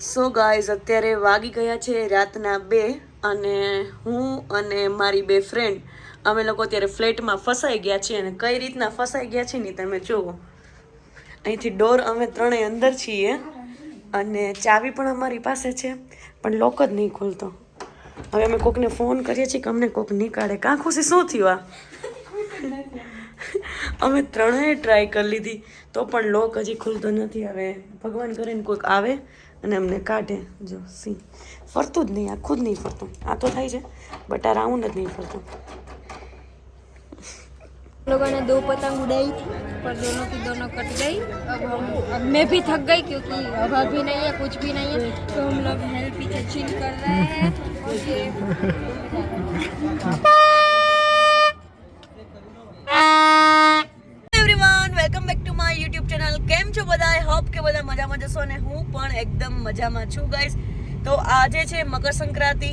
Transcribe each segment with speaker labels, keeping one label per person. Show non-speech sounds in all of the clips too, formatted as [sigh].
Speaker 1: So guys અત્યારે વાગી ગયા છે રાતના બે અને હું અને મારી બે ફ્રેન્ડ અમે લોકો અત્યારે ફ્લેટમાં ફસાઈ ગયા છીએ અને કઈ રીતના ફસાઈ ગયા છીએ ને તમે જુઓ અહીંથી ડોર અમે ત્રણેય અંદર છીએ અને ચાવી પણ અમારી પાસે છે, પણ લોક જ નહીં ખોલતો. હવે અમે કોકને ફોન કરીએ છીએ કે અમને કોક નીકાળે. કાં ખુશી શું થયું આ? અમે ત્રણેય ટ્રાય કરી લીધી, તો પણ લોક હજી ખુલતો નથી. હવે ભગવાન કરીને કોઈક આવે અને અમને કાઢે જો સી ફરતું જ નહીં આખું જ નહીં ફરતું આ તો થાય છે બટ આ રાઉન્ડ જ નહીં ફરતું
Speaker 2: लोगों ने दो पतंग उड़ाई पर दोनों की दोनों कट गई अब हम अब मैं भी थक गई क्योंकि हवा भी नहीं है कुछ भी नहीं है तो हम लोग हेल पीछे चिल कर रहे हैं
Speaker 1: હોપ કે બધા મજામાં જશો અને હું પણ એકદમ મજામાં છું ગાઈસ તો આજે છે મકર સંક્રાંતિ.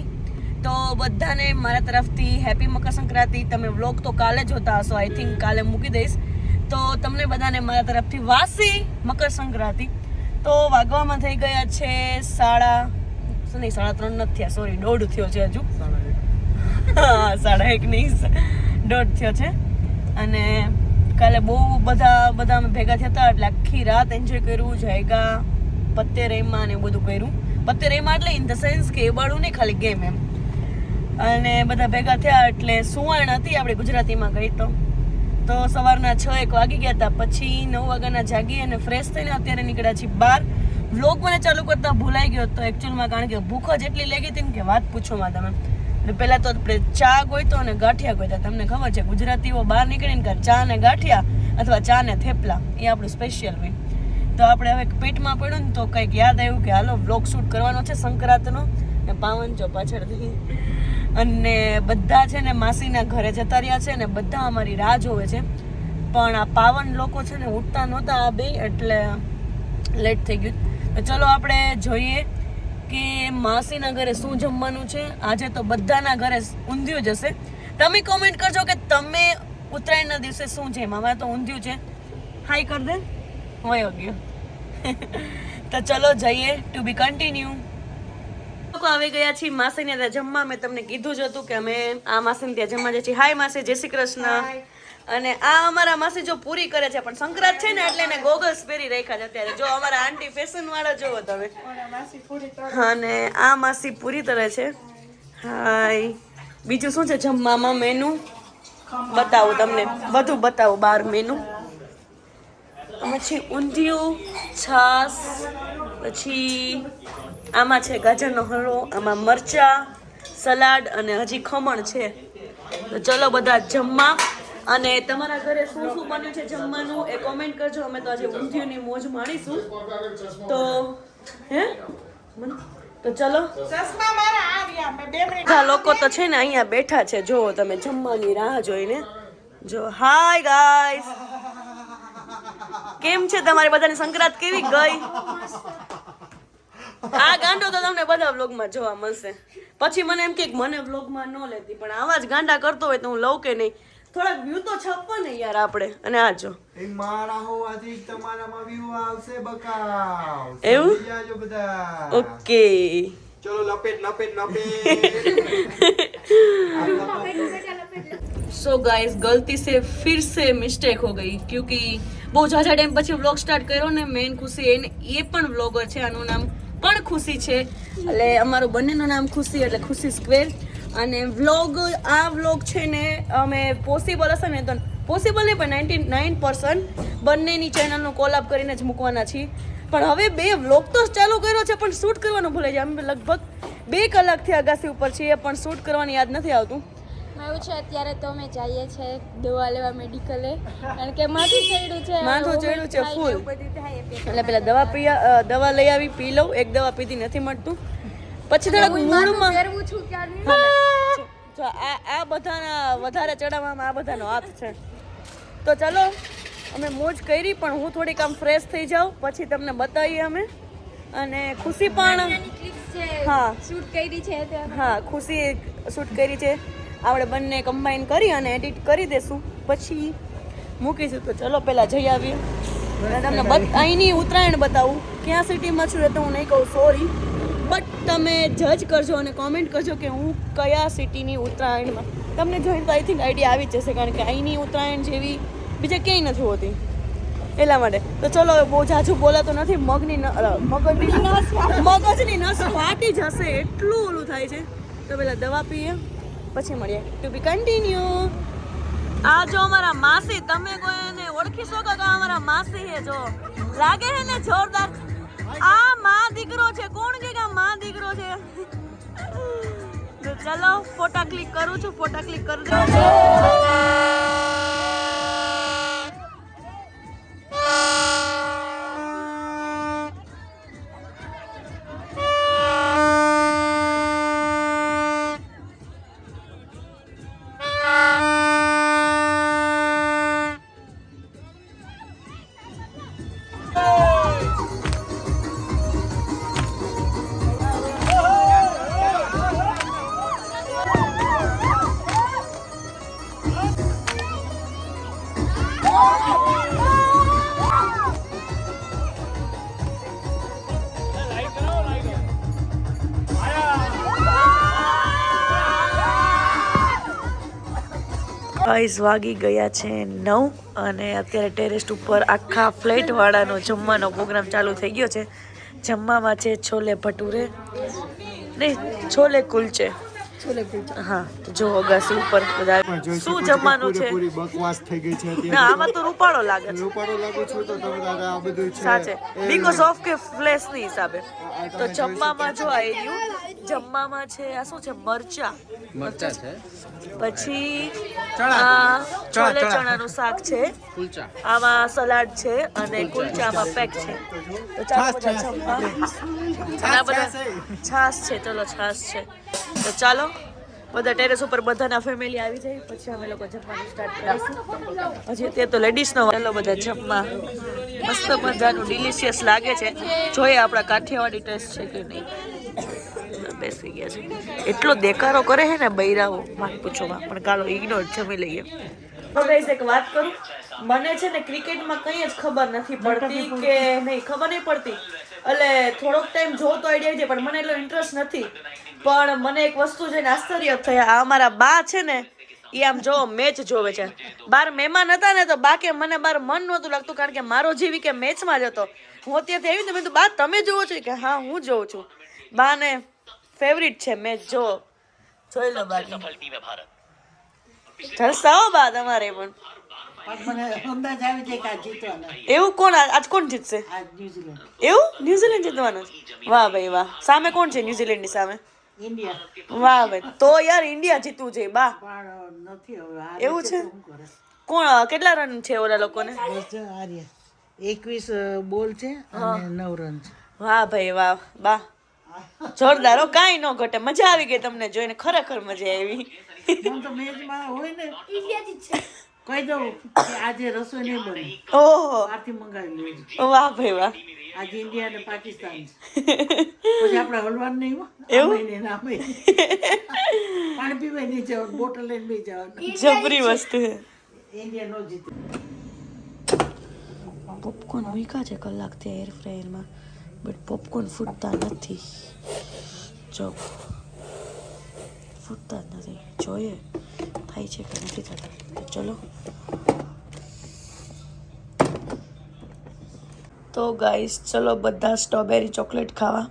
Speaker 1: તો બધાને મારા તરફથી હેપી મકર સંક્રાંતિ. તમે વ્લોગ તો કાલે જોતા હશો આઈ થિંક કાલે મૂકી દઈશ. તો તમને બધાને મારા તરફથી વાસી મકર સંક્રાંતિ. તો વાગવામાં થઈ ગયા છે સાડા શું નહીં સાડા ત્રણ નથી થયા સોરી દોઢ થયો છે હજુ. સાડા એક નહીં દોઢ થયો છે. અને કાલે બહુ બધા બધા અમે ભેગા થયા હતા, એટલે આખી રાત એન્જોય કર્યું, જયગા, પત્તે રેમાં ને બધું કર્યું. પત્તે રેમાં એટલે ઇન ધ સેન્સ કે એ બાળું નહીં, ખાલી ગેમ એમ. અને બધા ભેગા થયા એટલે સુવર્ણ હતી, આપણે ગુજરાતીમાં ગઈ તો. તો સવારના છ એક વાગી ગયા હતા, પછી નવ વાગ્યાના જાગી અને ફ્રેશ થઈને અત્યારે નીકળ્યા છીએ બહાર વ્લોગ મને ચાલુ કરતા ભૂલાઈ ગયો તો એકચ્યુઅલમાં કારણ કે ભૂખ જ એટલી લાગી હતી ને કે વાત પૂછો માં તમે. એટલે પહેલા તો આપણે ચા ગોઈતો અને ગાંઠિયા ગોઈતા. તમને ખબર છે, ગુજરાતીઓ બહાર નીકળીને ચા ને ગાંઠિયા અથવા ચા ને થેપલા. એ આપણું સ્પેશિયલ હોય. તો આપણે હવે પેટમાં પડ્યું ને તો કંઈક યાદ આવ્યું કે હાલો બ્લોગ શૂટ કરવાનો છે સંક્રાંતનો. ને પાવન ચો પાછળથી. અને બધા છે ને માસીના ઘરે જતા રહ્યા છે ને બધા અમારી રાહ જોવે છે. પણ આ પાવન લોકો છે ને ઉઠતા નહોતા આ બે, એટલે લેટ થઈ ગયું. તો ચલો આપણે જોઈએ કે માસીના ઘરે શું જમવાનું છે? આજે તો બધાના ઘરે ઊંધિયું જશે તમે કોમેન્ટ કરજો કે તમે ઉત્તરાયણના દિવસે શું છે? મારા તો ઊંધિયું છે. હાઈ કર દે વયો ગયો. [laughs] તો ચલો જઈએ. ટુ બી કન્ટિન્યુ લોકો આવી ગયા છીએ માસીને ત્યાં જમવા. મેં તમને કીધું જ હતું કે અમે આ માસીને ત્યાં જમવા જઈએ છીએ. હાય માસી. જય શ્રી કૃષ્ણ. અને આ અમારા માસી જો પૂરી કરે છે પણ સંક્રાંત છે ને એટલે એને ગોગલ્સ પહેરી રાખ્યા છે અત્યારે. જો અમારા આંટી ફેશન વાળા જોવો તમે. અને આ માસી પૂરી તરે છે. હાય. બીજું શું છે? જમવામાં મેનુ બતાવું તમને. બધું બતાવું બાર મેનુ પછી ઊંધિયું છાસ પછી આમાં છે ગાજરનો હળવો આમાં મરચા સલાડ અને હજી ખમણ છે. તો ચલો બધા જમવા. અને તમારા ઘરે શું શું બન્યું છે જમવાનું એ કોમેન્ટ કરજો. અમે તો આજે ઊંધિયુંની મોજ માણીશું. તો હે? તો ચલો. બધા લોકો તો છે ને અહીંયા બેઠા છે. જો તમે જમવાની રાહ જોઈને. જો હાય ગાઈસ કેમ છે તમારી બધાની સંક્રાંત કેવી ગઈ? આ ગાંડો તો તમને બધા વ્લોગમાં જોવા મળશે. પછી મને એમ કે મને વ્લોગમાં ન લેતી પણ આવા જ ગાંડા કરતો હોય તો હું લઉં કે નહીં? થોડાક વ્યૂ તો છાપો ને યાર આપણે. અને આ જો.
Speaker 3: એ મારા હોવાથી તમારામાં વ્યૂ આવશે બકા
Speaker 1: એવું?
Speaker 3: જાજો બધા?
Speaker 1: ઓકે.
Speaker 3: ચલો લપેટ લપેટ લપેટ. [laughs]
Speaker 1: સો ગાઈઝ ગલતી સે ફિર સે મિસ્ટેક હો ગઈ ક્યુકી બહુ ઝાઝા ટાઈમ પછી વ્લોગ સ્ટાર્ટ કર્યો ને મેન ખુશી એને એ પણ વ્લોગર છે આનું નામ પણ ખુશી છે. એટલે અમારું બંનેનું નામ ખુશી એટલે ખુશી સ્ક્વેર અને વ્લોગ આ વ્લોગ છે ને અમે પોસિબલ હશે ને તો પોસિબલ નહીં પણ નાઇન્ટી નાઇન પર્સન્ટ બંનેની ચેનલનો કોલાબ કરીને જ મૂકવાના છીએ. પણ હવે બે વ્લોગ તો ચાલુ કર્યો છે પણ શૂટ કરવાનું ભૂલે જાય અમે લગભગ બે કલાકથી અગાસી ઉપર છીએ પણ શૂટ કરવાની યાદ નથી આવતું.
Speaker 2: એવું છે અત્યારે તો અમે જઈએ છે દવા લેવા મેડિકલે કારણ કે માથું ચડ્યું છે
Speaker 1: માથું ચડ્યું છે
Speaker 2: થાય એટલે
Speaker 1: પેલા દવા પીયા દવા લઈ આવી પી લઉં. એક દવા પીધી નથી મળતું. પછી થોડાક મૂળમાં
Speaker 2: ફેરવું છું ક્યારની?
Speaker 1: જો- આ આ બધાના વધારે ચડાવવામાં આ બધાનો હાથ છે. તો ચલો અમે મોજ કરી પણ હું થોડીક આમ ફ્રેશ થઈ જાઉં પછી તમને બતાવીએ અમે. અને ખુશી પણ હા.
Speaker 2: શૂટ કરી છે
Speaker 1: હા ખુશી શૂટ કરી છે. આપણે બંને કમ્બાઈન કરી અને એડિટ કરી દેશું. પછી મૂકીશું. તો ચલો પહેલાં જઈ આવીએ. અને તમને અહીંની ઉત્તરાયણ બતાવું. ક્યાં સિટીમાં છું એ તો હું નહીં કહું સોરી બટ તમે જજ કરજો અને કોમેન્ટ કરજો કે હું કયા સિટીની ઉત્તરાયણમાં. તમને જોઈને તો આઈ થિંક આઈડિયા આવી જ જશે કારણ કે અહીંની ઉત્તરાયણ જેવી બીજે ક્યાંય નથી હોતી. એટલા માટે. તો ચલો બહુ જાજુ બોલાતો નથી. મગની મગજની મગજની નસ ફાટી જશે એટલું ઓલું થાય છે. તો પેલા દવા પીએ પછી મળીએ. ટુ બી કન્ટિન્યુ આ જો અમારા માસી તમે કોઈ એને ઓળખી શકો તો અમારા માસી હે જો. લાગે હે ને જોરદાર આ માં દીકરો છે. કોણ કે આ માં દીકરો છે? તો ચલો, ફોટા ક્લિક કરું છું, ફોટા ક્લિક કરજો ગાઈઝ વાગી ગયા છે નવ અને અત્યારે ટેરેસ્ટ ઉપર આખા ફ્લેટવાળાનો જમવાનો પ્રોગ્રામ ચાલુ થઈ ગયો છે. જમવામાં છે છોલે ભટુરે નહીં છોલે કુલચે. હા જો અગાસી ઉપર બધા શું જમવાનું છે
Speaker 3: પૂરેપૂરી બકવાસ થઈ ગઈ છે
Speaker 1: ના આમાં તો રૂપાળો લાગે છે.
Speaker 3: રૂપાળો લાગુ છું તો તમે દાદા આ બધું છે.
Speaker 1: સાચે. બીકોઝ ઓફ કે ફ્લેશની હિસાબે. તો જમવામાં જો આવી ગયું. જમવામાં છે આ શું છે? મરચા.
Speaker 4: મરચા છે.
Speaker 1: પછી છોલે ચણાનું શાક છે. આમાં સલાડ છે અને કુલચામાં પેક છે. તો ચાલો બધા જમવા. આ બધા છાશ છે. ચલો છાશ છે. તો ચાલો બધા ટેરેસ ઉપર બધાના ફેમિલી આવી જાય પછી અમે લોકો જમવાનું સ્ટાર્ટ કરીશું. હજી તે તો લેડીઝનો વાલો બધા જમવા મસ્ત મજાનું ડિલિશિયસ લાગે છે. જોઈએ આપણા કાઠિયાવાડી ટેસ્ટ છે કે નહીં. બેસી ગયા છે. એટલો દેકારો કરે છે ને બૈરાઓ વાત પૂછોમાં પણ કાલો ઇગ્નોર જમી લઈએ. હવે એક વાત કરું. મને છે ને ક્રિકેટમાં કંઈ જ ખબર નથી પડતી કે નહીં ખબર નહીં પડતી. એટલે થોડોક ટાઈમ જોતો આઈડિયા છે પણ મને એટલો ઇન્ટરેસ્ટ નથી. પણ મને એક વસ્તુ છે ને આશ્ચર્ય થયા અમારા બા છે ને એ આમ જો મેચ જોવે છે. બાર મહેમાન હતા ને તો બા કે મને બાર મન નહોતું લાગતું કારણ કે મારો જીવી કે મેચમાં જ હતો. હું અત્યારથી આવી ને મેં બા તમે જોવો છો? કે હા હું જોઉં છું. બાને ફેવરિટ છે મેચ જો. જોઈ લો બાકી. જલસા હો બા તમારે પણ. એવું કોણ આ- આજ કોણ જીતશે? એવું? ન્યુઝીલેન્ડ જીતવાનું? વાહ ભાઈ વાહ. સામે કોણ છે ન્યુઝીલેન્ડની સામે? વાહ ભાઈ. તો યાર ઇન્ડિયા જીતવું છે બા.
Speaker 5: નથી
Speaker 1: એવું છે? કોણ કેટલા રન છે ઓલા લોકોને?
Speaker 5: એકવીસ બોલ છે અને નવ રન છે.
Speaker 1: વાહ ભાઈ વાહ બા. જોરદાર હો કાંઈ ન ઘટે. મજા આવી ગઈ તમને જોઈને. ખરેખર મજા આવી.
Speaker 5: તો મેચમાં હોય ને. કહી દઉં કે આજે રસોઈ નહીં બની.
Speaker 1: ઓહો.
Speaker 5: બહારથી મંગાવી લેજો
Speaker 1: વાહ ભાઈ વાહ.
Speaker 5: આજે ઇન્ડિયા અને પાકિસ્તાન છે. પછી આપણે હલવાનું નહીં હો.
Speaker 1: એવું?
Speaker 5: નહીં ના ભાઈ નહીં. પાણી પીવાય નહીં જવાનું બોટલ લઈને નહીં જવાનું.
Speaker 1: જબરી વસ્તુ છે.
Speaker 5: ઇન્ડિયા નો જીતે.
Speaker 1: પોપકોર્ન મૂક્યા છે? કલાકથી એર ફ્રાયરમાં બટ પોપકોર્ન ફૂટતા નથી. જો. ફૂટતા જ નથી. જોઈએ. થાય છે કે નથી થતા. ચલો. તો ગાઈસ ચલો બધા સ્ટ્રોબેરી ચોકલેટ ખાવા.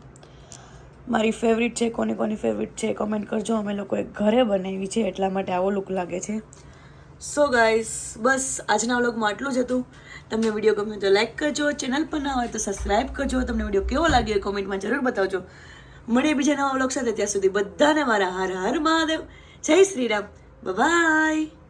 Speaker 1: મારી ફેવરિટ છે, કોની કોની ફેવરિટ છે કોમેન્ટ કરજો. અમે લોકોએ ઘરે બનાવી છે, એટલા માટે આવો લુક લાગે છે. સો ગાઈસ બસ આજના વ્લોગમાં આટલું જ હતું. તમને વીડિયો ગમ્યો તો લાઈક કરજો. ચેનલ પર ના હોય તો સબસ્ક્રાઈબ કરજો. તમને વીડિયો કેવો લાગ્યો કોમેન્ટમાં જરૂર બતાવજો. મળીએ બીજા નવા વ્લોગ સાથે. ત્યાં સુધી બધાને મારા હર હર મહાદેવ. જય શ્રી રામ. Bye-bye.